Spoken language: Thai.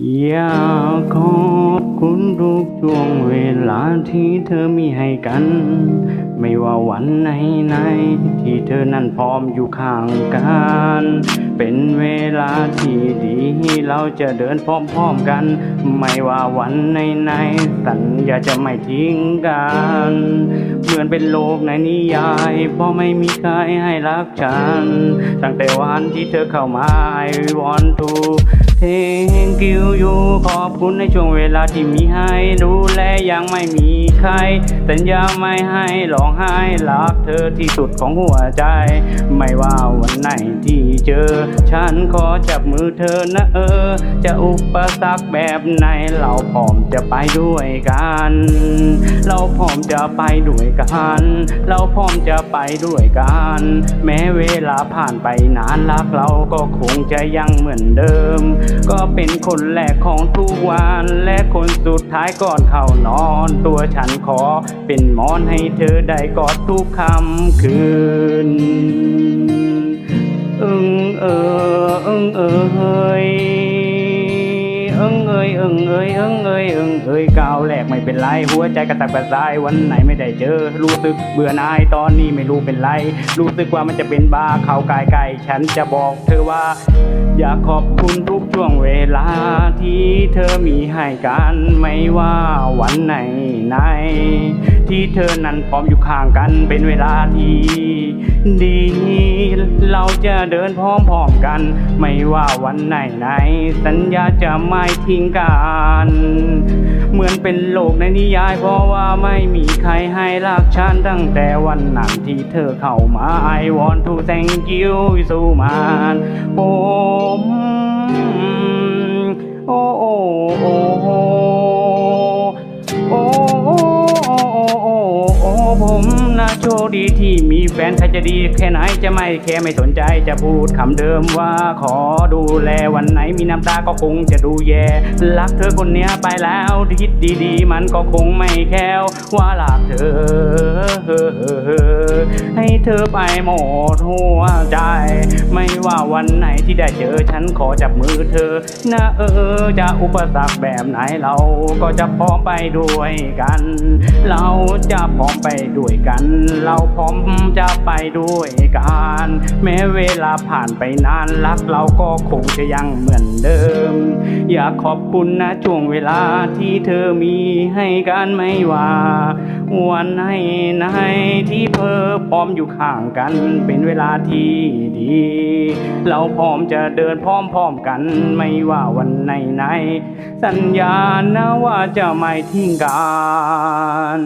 อยากขอบคุณทุกช่วงเวลาที่เธอมีให้กัน ไม่ว่าวันไหนไหน ที่เธอนั้นพร้อมอยู่ข้างกัน เป็นเวลาที่ดีเราจะเดินพร้อมๆกัน ไม่ว่าวันไหนไหนสัญญาจะไม่ทิ้งกัน เหมือนเป็นโลกในนิยาย เพราะไม่มีใครให้รักฉัน ตั้งแต่วันที่เธอเข้ามา I want to thank cứu your ขอบคุณในช่วงเวลาที่มีให้ ดูแลยังไม่มีใครสัญญาไม่ให้ร้องไห้รักเธอที่สุดของหัวใจ ไม่ว่าวันไหนที่เจอ ฉันขอจับมือเธอนะเออ จะอุปสรรคแบบไหนเราพร้อมจะไปด้วยกัน เราพร้อมจะไปด้วยกัน เราพร้อมจะไปด้วยกัน แม้เวลาผ่านไปนานรักเราก็คงจะยังเหมือนเดิม ก็เป็นคนแรกของทุกวันและคนสุดท้ายก่อนเข้านอนตัวฉันขอเป็นหมอนให้เธอได้กอดทุกคำคืนอึ้งเอออึ้งเอยอึงเอ้ยอึงเอ้ยอึงเอ้ยอึงเอ้ยก้าวแรกไม่เป็นไรหัวใจกระตักกระส่ายวันไหนไม่ได้เจอ รู้สึกเบื่อหน่ายตอนนี้ไม่รู้เป็นไร รู้สึกว่ามันจะเป็นบ้าเขากายไก่ฉันจะบอกเธอว่า อยากขอบคุณทุกช่วงเวลาที่เธอมีให้กันไม่ว่า วันไหนไหน ที่เธอนั้นพร้อมอยู่ข้างกันเป็นเวลาที่ดี เราจะเดินพร้อมๆกัน ไม่ว่าวันไหนไหน สัญญาจะไม่ทิ้งกัน เหมือนเป็นโลกในนิยาย เพราะว่าไม่มีใครให้รักฉันตั้งแต่วันนั้นที่เธอเข้ามา I want to thank you so much ผม โชคดีที่มีแฟนใครจะดีแค่ไหนจะไม่แค่ไม่สนใจจะพูดคำเดิมว่าขอดูแลวันไหนมีน้ำตาก็คงจะดูแย่ รักเธอคนเนี้ยไปแล้วคิดดีๆ มันก็คงไม่แค้วว่ารักเธอ ให้เธอไปหมดหัวใจ ไม่ว่าวันไหนที่ได้เจอฉันขอจับมือเธอนะเออจะอุปสรรคแบบไหนเราก็จะพร้อมไปด้วยกัน เราจะพร้อมไปด้วยกันเราพร้อมจะไปด้วยกัน แม้เวลาผ่านไปนานรักเราก็คงจะยังเหมือนเดิม อยากขอบคุณนะช่วงเวลาที่เธอมีให้กันไม่ว่า วันไหนไหนที่เพอพร้อมอยู่ข้างกันเป็นเวลาที่ดี เราพร้อมจะเดินพร้อมๆกันไม่ว่าวันไหนไหน สัญญานะว่าจะไม่ทิ้งกัน